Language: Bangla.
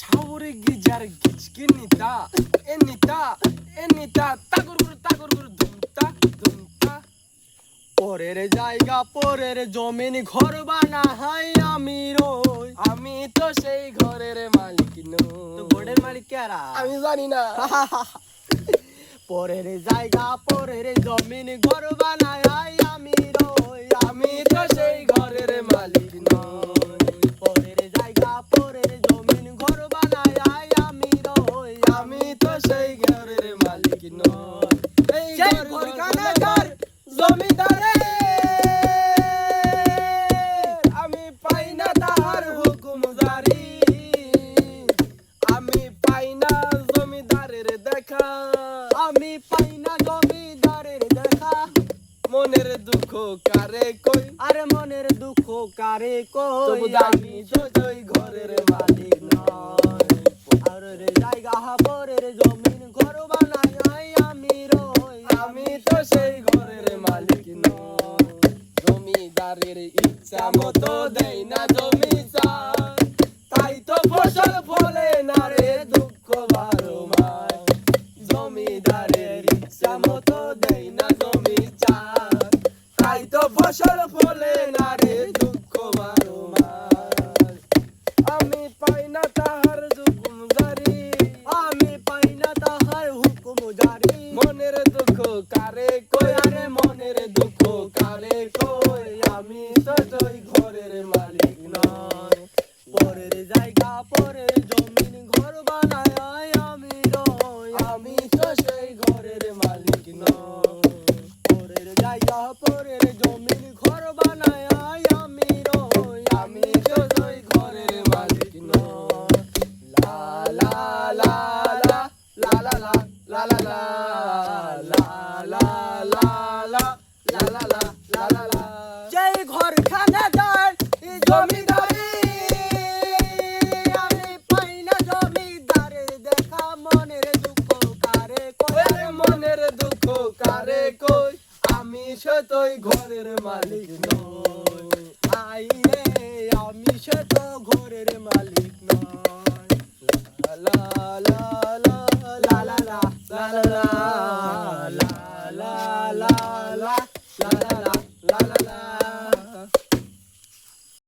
ছাউরে গিজার গিচকি নিতা এ নিতা এ নিতা তাগর গুরু তাগর গুরু ধুমতা ধুমতা পরের জায়গা পরের জমিন ঘর বানাই আমি রই। আমি তো সেই ঘরের মালিক নই। ঘরের মালিক কারা আমি জানি না। পরের জায়গা পরের জমিন ঘর বানাই আমি রই। আমি তো মনের দুঃখ কারে কই? আরে মনের দুঃখ কারে কই? দামি সোজই ঘরের মালিক নয় পরের জায়গা পরের জমিন ঘর বানাই আমি রই। আমি তো সেই ঘরের মালিক নয় জমিদারের ইচ্ছা মতো দেই না জমি তাই তো ফসল ফলে না রে দুঃখ বারো মাস। জমিদারের ইচ্ছা মতো দেই না কারে কই আরে মনের দুঃখ কারে কই আমি সজই ঘরের মালিক নয় পরের জায়গা পরের জমিন ঘর বানাই আমি রই আমি তো সেই ঘরের মালিক নয় পরের জায়গা পরের জমিন ঘর বানাই আমি রই আমি সজই ঘরের মালিক নয় লা লা লা লা লা লা লা লা লা সতই ঘরের মালিক নই। আই রে আমি সে তো ঘরের মালিক নয় লা la la la la.